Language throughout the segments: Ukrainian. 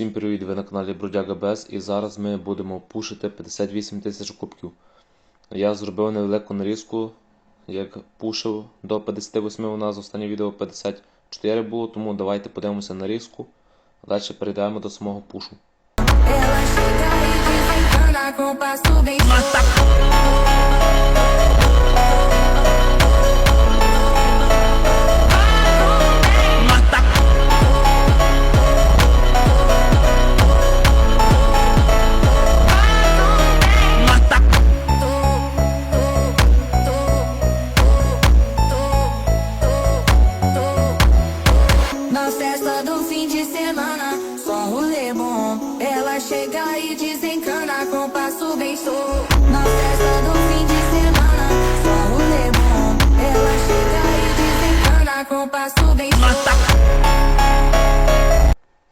Всім привіт, ви на каналі Бродяга Без і зараз ми будемо пушити 58 тисяч кубків. Я зробив невелику нарізку, як пушив до 58, у нас останнє відео 54 було, тому давайте подивимося нарізку, а далі перейдемо до самого пушу.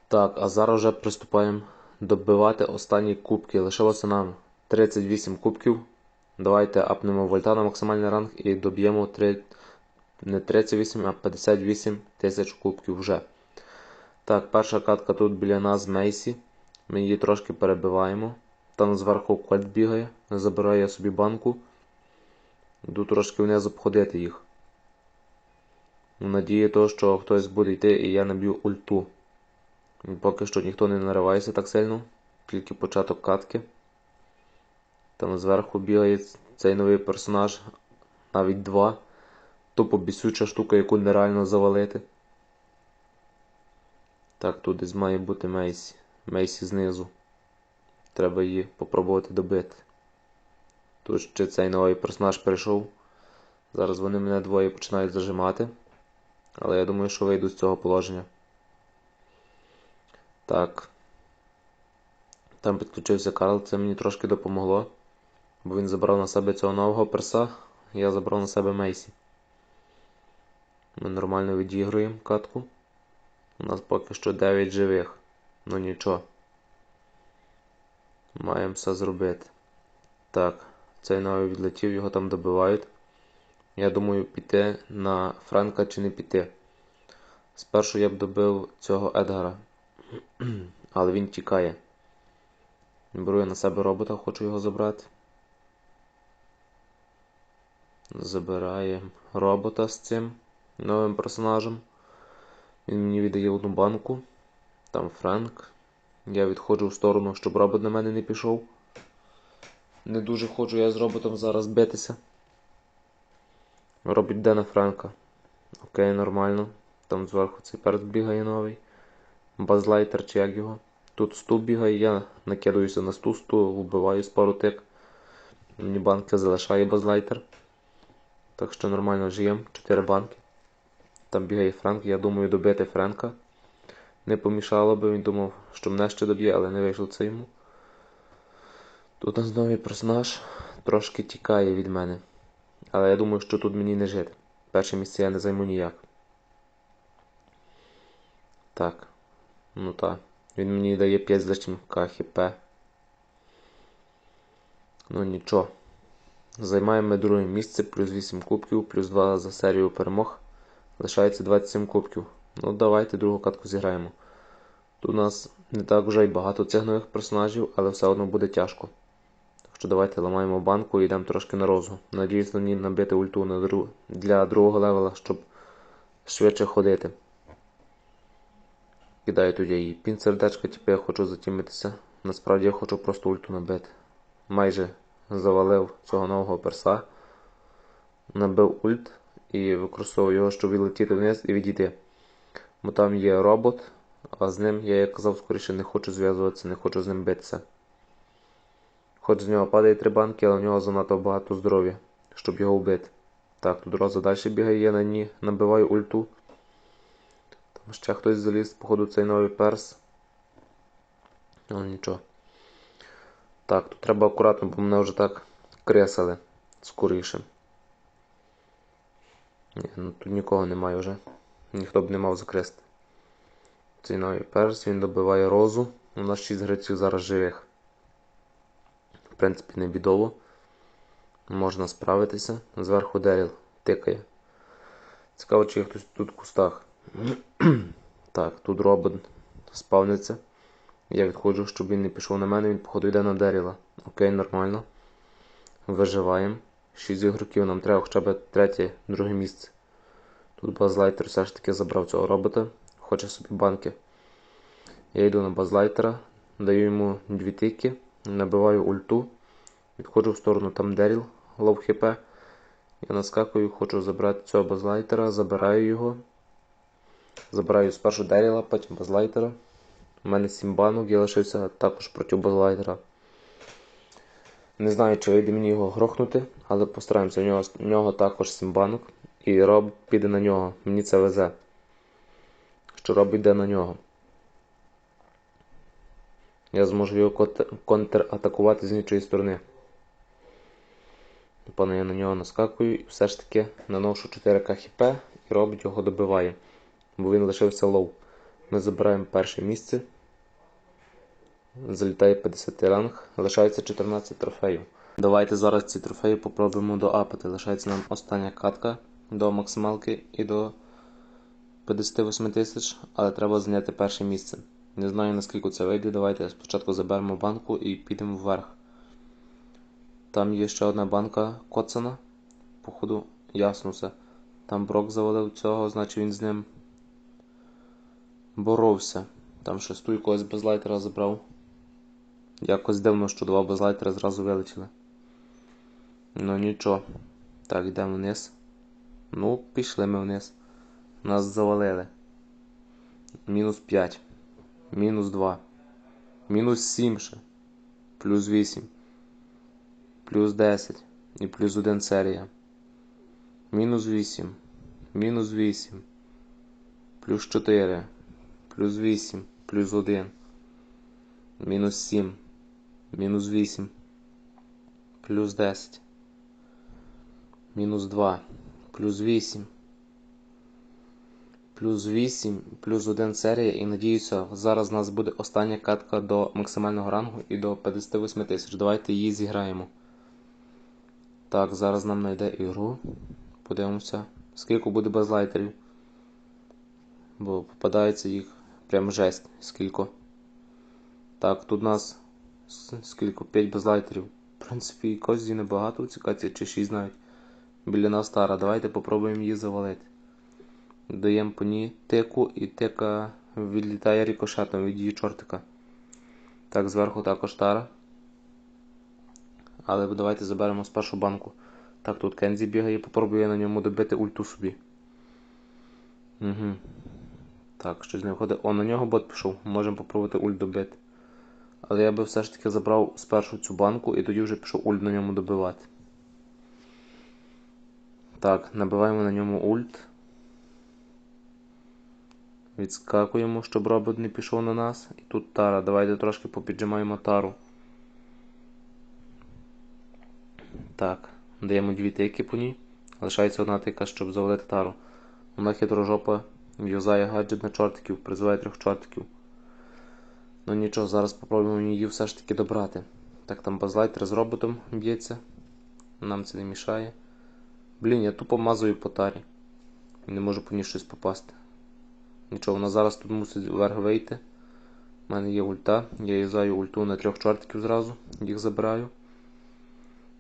Так, а зараз вже приступаємо добивати останні кубки. Лишилося нам 38 кубків. Давайте апнемо вольта на максимальний ранг і доб'ємо 3, не 38, а 58 тисяч кубків вже. Так, перша катка тут біля нас Мейсі. Ми її трошки перебиваємо. Там зверху кольт бігає, забирає собі банку. Йду трошки вниз обходити їх. В надії того, що хтось буде йти і я наб'ю ульту. Поки що ніхто не наривається так сильно, тільки початок катки. Там зверху бігає цей новий персонаж, навіть два. Тупо бісюча штука, яку нереально завалити. Так, тут десь має бути Мейсі. Мейсі знизу. Треба її попробувати добити. Тут ще цей новий персонаж прийшов. Зараз вони мене двоє починають зажимати. Але я думаю, що вийду з цього положення. Так. Там підключився Карл, це мені трошки допомогло. Бо він забрав на себе цього нового перса, я забрав на себе Мейсі. Ми нормально відігруємо катку. У нас поки що 9 живих. Ну нічого. Маємо все зробити. Так, цей новий відлетів, його там добивають. Я думаю, піти на Франка чи не піти. Спершу я б добив цього Едгара. Але він тікає. Беру я на себе робота, хочу його забрати. Забираємо робота з цим новим персонажем. Він мені віддає одну банку. Там Френк. Я відходжу в сторону, щоб робот на мене не пішов. Не дуже хочу я з роботом зараз битися. Робить йде на Френка. Окей, нормально. Там зверху цей перс бігає новий. Базлайтер чи як його. Тут сту бігає, я накидаюся на сту, сту, вбиваю з пару тик. Мені банки залишає базлайтер. Так що нормально живем. 4 банки. Там бігає Франк, я думаю добити Френка. Не помішало би, він думав, що мене ще доб'є, але не вийшло це йому. Тут у нас новий персонаж трошки тікає від мене. Але я думаю, що тут мені не жити. Перше місце я не займу ніяк. Так. Ну так. Він мені дає 5 з лишнім КХП. Ну нічого. Займаємо друге місце, плюс 8 кубків, плюс 2 за серію перемог. Лишається 27 кубків. Ну давайте другу катку зіграємо. Тут у нас не так вже й багато цих нових персонажів, але все одно буде тяжко. Так що давайте ламаємо банку і йдемо трошки на розгу. Надіюсь на ній набити ульту на друг... для другого левела, щоб швидше ходити. Кидаю тут її пін сердечка, типу я хочу затімитися. Насправді я хочу просто ульту набити. Майже завалив цього нового перса. Набив ульт і використовую його, щоб відлетіти вниз і відійти. Бо там є робот, а з ним, я як казав, скоріше не хочу зв'язуватися, не хочу з ним битися. Хоч з нього падає три банки, але в нього занадто багато здоров'я, щоб його вбити. Так, тут Роза далі бігає, я на ній набиваю ульту. Там ще хтось заліз, походу, цей новий перс. Але нічого. Так, тут треба акуратно, бо мене вже так кресали скоріше. Ні, ну тут нікого немає вже. Ніхто б не мав закрести. Новий перс, він добиває розу. У нас 6 гриців зараз живих. В принципі, не бідово. Можна справитися. Зверху Деріл тикає. Цікаво, чи є хтось тут в кустах. так, тут робот спавниться. Я відходжу, щоб він не пішов на мене, він походу йде на Деріла. Окей, нормально. Виживаємо. 6 ігроків, нам треба хоча б третє, друге місце. Тут базлайтер все ж таки забрав цього робота. Хоче собі банки. Я йду на базлайтера, даю йому дві тики, набиваю ульту, відходжу в сторону там Деріл, лов хп. Я наскакую, хочу забрати цього базлайтера, забираю його. Забираю спершу Деріла, потім базлайтера. У мене 7 банок, я лишився також проти базлайтера. Не знаю, чи вийде мені його грохнути, але постараємося. У нього, у нього також 7 банок. І роб піде на нього. Мені це везе. Що роб йде на нього. Я зможу його контратакувати з іншої сторони. Пане я на нього наскакую і все ж таки наношу 4к хп і робить його добиває. Бо він лишився лоу. Ми забираємо перше місце. Залітає 50 ранг, лишається 14 трофеїв. Давайте зараз ці трофеї попробуємо доапати. Лишається нам остання катка до максималки і до 58 тисяч, але треба зайняти перше місце. Не знаю наскільки це вийде. Давайте спочатку заберемо банку і підемо вверх. Там є ще одна банка коцана. Походу, ясно все. Там Брок завалив цього, значить він з ним боровся. Там шесту когось без лайтера забрав. Якось дивно, що два безлайтера зразу вилетіли. Ну нічого. Так, йдемо вниз. Ну, пішли ми вниз. Нас завалили. Мінус 5. Мінус 2. Мінус 7 ще. Плюс 8. Плюс 10. І плюс 1 серія. Мінус 8. Мінус 8. Плюс 4. Плюс 8. Плюс 1. Мінус 7. Мінус 8. Плюс 10. Мінус 2. Плюс 8. Плюс 8, плюс 1 серія, і надіюся, зараз у нас буде остання катка до максимального рангу і до 58 тисяч. Давайте її зіграємо. Так, зараз нам знайде ігру. Подивимося, скільки буде без лайтерів. Бо попадається їх прям жесть, скільки. Так, тут у нас скільки? 5 безлайтерів. В принципі, козі небагато цікається, чи 6 навіть. Біля нас тара. Давайте попробуємо її завалити. Даємо по ній тику і тика відлітає рикошетом від її чортика. Так, зверху також тара. Але давайте заберемо спершу банку. Так, тут Кензі бігає, попробує на ньому добити ульту собі. Угу. Так, щось не виходить. О, на нього бот пішов. Можемо попробувати ульт добити. Але я би все ж таки забрав спершу цю банку і тоді вже пішов ульт на ньому добивати. Так, набиваємо на ньому ульт. Відскакуємо, щоб робот не пішов на нас. І тут тара. Давайте трошки попіджимаємо тару. Так, даємо дві тики по ній. Лишається одна тика, щоб завалити тару. Вона хитрожопа в'язає гаджет на чортиків, призиває трьох чортиків. Ну нічого, зараз спробуємо її все ж таки добрати. Так, там базлайтер з роботом б'ється. Нам це не мішає. Блін, я тупо мазую по тарі. І не можу по ній щось попасти. Нічого, вона зараз тут мусить вверх вийти. У мене є ульта. Я юзаю ульту на трьох чортиків зразу, їх забираю.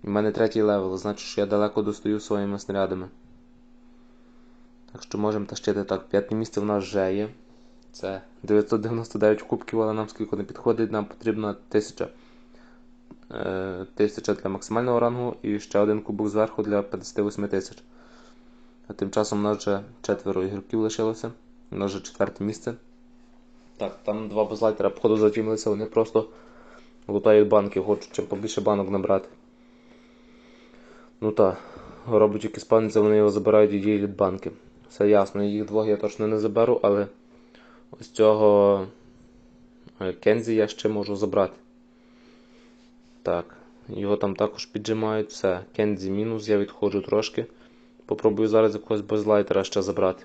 У мене третій левел, значить, що я далеко достаю своїми снарядами. Так що можемо тащити так. П'яте місце в нас вже є. Це 999 кубків, але нам скільки не підходить, нам потрібно 1000. Е, 1000 для максимального рангу і ще один кубок зверху для 58 тисяч. Тим часом у нас вже четверо ігроків лишилося. У нас вже четверте місце. Так, там два безлайтера, походу, затімилися, вони просто лутають банки, хочуть чим побільше банок набрати. Ну так, робить які спавняться, вони його забирають і ділять банки. Все ясно, їх двох я точно не заберу, але ось цього е, Кензі я ще можу забрати. Так, його там також піджимають, все. Кензі мінус, я відходжу трошки. Попробую зараз якогось безлайтера ще забрати.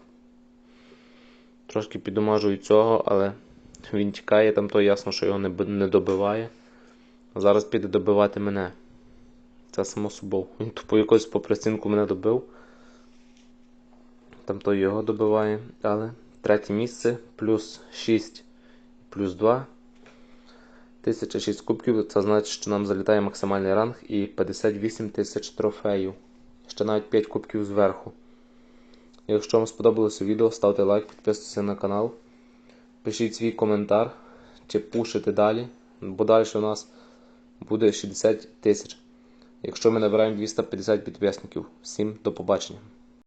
Трошки піддомажу і цього, але він тікає, там то ясно, що його не, добиває. Зараз піде добивати мене. Це само собою. Він тупо якось по прицінку мене добив. Там той його добиває. Але третє місце, плюс 6, плюс 2. 1006 кубків, це значить, що нам залітає максимальний ранг і 58 тисяч трофеїв. Ще навіть 5 кубків зверху. Якщо вам сподобалося відео, ставте лайк, підписуйтесь на канал. Пишіть свій коментар, чи пушити далі, бо далі у нас буде 60 тисяч. Якщо ми набираємо 250 підписників. Всім до побачення.